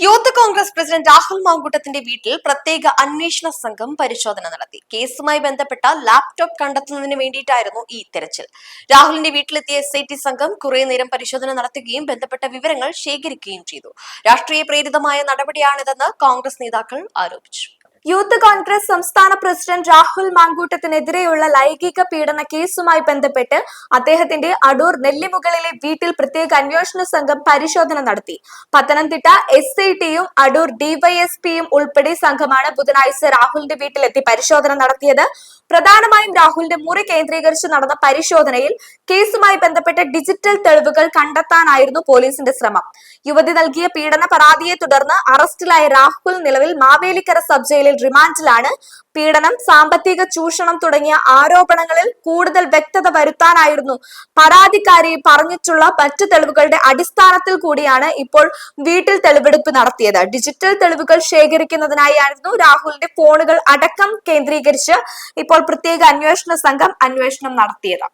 Youth Congress president Rahul മാങ്കൂട്ടത്തിന്റെ വീട്ടിൽ പ്രത്യേക അന്വേഷണ സംഘം പരിശോധന നടത്തി. കേസുമായി ബന്ധപ്പെട്ട ലാപ്ടോപ്പ് കണ്ടെത്തുന്നതിന് വേണ്ടിയിട്ടായിരുന്നു ഈ തെരച്ചിൽ. രാഹുലിന്റെ വീട്ടിലെത്തിയ എസ് ഐ ടി സംഘം കുറെ നേരം പരിശോധന നടത്തുകയും ബന്ധപ്പെട്ട വിവരങ്ങൾ ശേഖരിക്കുകയും ചെയ്തു. രാഷ്ട്രീയ പ്രേരിതമായ നടപടിയാണിതെന്ന് കോൺഗ്രസ് നേതാക്കൾ ആരോപിച്ചു. യൂത്ത് കോൺഗ്രസ് സംസ്ഥാന പ്രസിഡന്റ് രാഹുൽ മാങ്കൂട്ടത്തിനെതിരെയുള്ള ലൈംഗിക പീഡന കേസുമായി ബന്ധപ്പെട്ട് അദ്ദേഹത്തിന്റെ അടൂർ നെല്ലിമുകളിലെ വീട്ടിൽ പ്രത്യേക അന്വേഷണ സംഘം പരിശോധന നടത്തി. പത്തനംതിട്ട എസ് ഐ ടിയും അടൂർ ഡിവൈഎസ്പിയും ഉൾപ്പെടെ സംഘമാണ് ബുധനാഴ്ച രാഹുലിന്റെ വീട്ടിലെത്തി പരിശോധന നടത്തിയത്. പ്രധാനമായും രാഹുലിന്റെ മുറി കേന്ദ്രീകരിച്ച് നടന്ന പരിശോധനയിൽ കേസുമായി ബന്ധപ്പെട്ട ഡിജിറ്റൽ തെളിവുകൾ കണ്ടെത്താനായിരുന്നു പോലീസിന്റെ ശ്രമം. യുവതി നൽകിയ പീഡന പരാതിയെ തുടർന്ന് അറസ്റ്റിലായ രാഹുൽ നിലവിൽ മാവേലിക്കര സബ് ജയിലിൽ റിമാൻഡിലാണ്. പീഡനം സാമ്പത്തിക ചൂഷണം തുടങ്ങിയ ആരോപണങ്ങളിൽ കൂടുതൽ വ്യക്തത വരുത്താനായിരുന്നു പരാതിക്കാരി പറഞ്ഞിട്ടുള്ള മറ്റു തെളിവുകളുടെ അടിസ്ഥാനത്തിൽ കൂടിയാണ് ഇപ്പോൾ വീട്ടിൽ തെളിവെടുപ്പ് നടത്തിയത്. ഡിജിറ്റൽ തെളിവുകൾ ശേഖരിക്കുന്നതിനായിരുന്നു രാഹുലിന്റെ ഫോണുകൾ അടക്കം കേന്ദ്രീകരിച്ച് ഇപ്പോൾ പ്രത്യേക അന്വേഷണ സംഘം അന്വേഷണം നടത്തിയത്